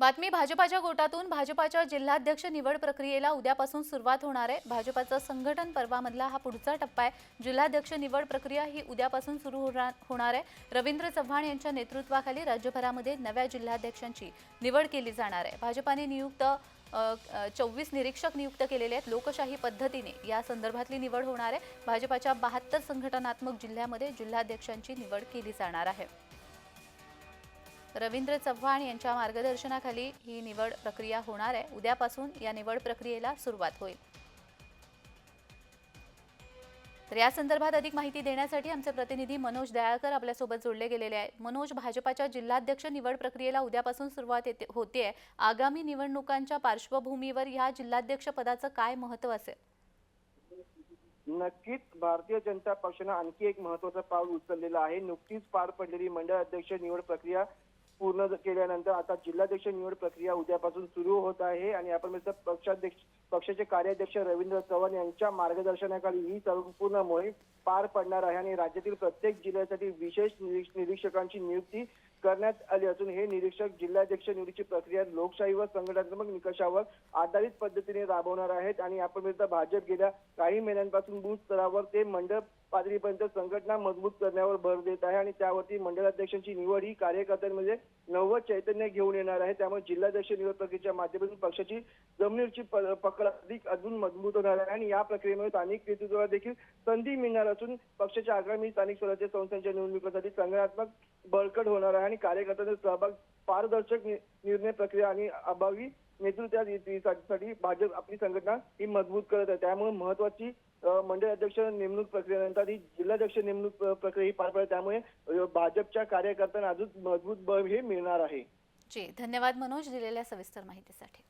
बातमी भाजपाच्या गोटातून भाजपाच्या जिल्हाध्यक्ष निवड प्रक्रियेला उद्यापासून सुरुवात होणार आहे. भाजपाचा संघटन पर्वामधला हा पुढचा टप्पा आहे. जिल्हाध्यक्ष निवड प्रक्रिया ही उद्यापासून सुरू होणार होणार आहे. रवींद्र चव्हाण यांच्या नेतृत्वाखाली राज्यभरामध्ये नव्या जिल्हाध्यक्षांची निवड केली जाणार आहे. भाजपाने नियुक्त चोवीस निरीक्षक नियुक्त केलेले आहेत. लोकशाही पद्धतीने या संदर्भातली निवड होणार आहे. भाजपाच्या बहात्तर संघटनात्मक जिल्ह्यामध्ये जिल्हाध्यक्षांची निवड केली जाणार आहे. रवींद्र चव्हाण यांच्या मार्गदर्शनाखाली ही निवड प्रक्रिया होणार आहे. उद्यापासून या निवड प्रक्रियेला सुरुवात होईल. तर या संदर्भात अधिक माहिती देण्यासाठी आमचे प्रतिनिधी मनोज दयाळकर आपल्यासोबत जोडले गेलेले आहेत. मनोज भाजपाच्या जिल्हाध्यक्ष निवड प्रक्रियेला उद्यापासून सुरुवात येते होतीये आगामी निवडणुकांच्या पार्श्वभूमीवर या जिल्हाध्यक्ष पदाचं काय महत्त्व असेल? नक्कीच भारतीय जनता पक्षानं आणखी एक महत्वाचं पाऊल उचललेलं आहे. नुकतीच पार पडलेली मंडळ अध्यक्ष निवड प्रक्रिया पूर्ण केल्यानंतर आता जिल्हाध्यक्ष निवड प्रक्रिया उद्यापासून सुरू होत आहे आणि आपण पक्षाध्यक्ष पक्षाचे कार्याध्यक्ष रवींद्र चव्हाण यांच्या मार्गदर्शनाखाली ही संपूर्ण मोहीम पार पडणार आहे आणि राज्यातील प्रत्येक जिल्ह्यासाठी विशेष निरीक्षकांची नियुक्ती करण्यात आली असून हे निरीक्षक जिल्हाध्यक्ष निवडीची प्रक्रिया लोकशाही व संघटनात्मक निकषावर आधारित पद्धतीने राबवणार आहेत आणि आपण भाजप गेल्या काही महिन्यांपासून बूथ स्तरावर ते मंडळ पातळीपर्यंत संघटना मजबूत करण्यावर भर देत आहे आणि त्यावरती मंडळाध्यक्षांची निवड ही कार्यकर्त्यांमध्ये नवं चैतन्य घेऊन येणार आहे. त्यामुळे जिल्हाध्यक्ष निवड प्रक्रियेच्या माध्यमातून पक्षाची जमिनीवरची पकड अधिक अजून मजबूत होणार आहे आणि या प्रक्रियेमुळे स्थानिक नेतृत्वाला देखील संधी मिळणार असून पक्षाच्या आगामी स्थानिक स्वराज्य संस्थांच्या निवडणुकीसाठी संघटनात्मक बळकट होणार आहे आणि कार्यकर्त्यांचा सहभाग पारदर्शक निर्णय प्रक्रिया आणि अभावी नेतृत्वासाठी भाजप आपली संघटना ही मजबूत करत आहे. त्यामुळे महत्वाची मंडळ अध्यक्ष नेमणूक प्रक्रियेनंतर ही जिल्हाध्यक्ष नेमणूक प्रक्रिया ही पार पडेल त्यामुळे भाजपच्या कार्यकर्त्यांना अजून मजबूत बळ हे मिळणार आहे. जी धन्यवाद मनोज दिलेल्या सविस्तर माहितीसाठी.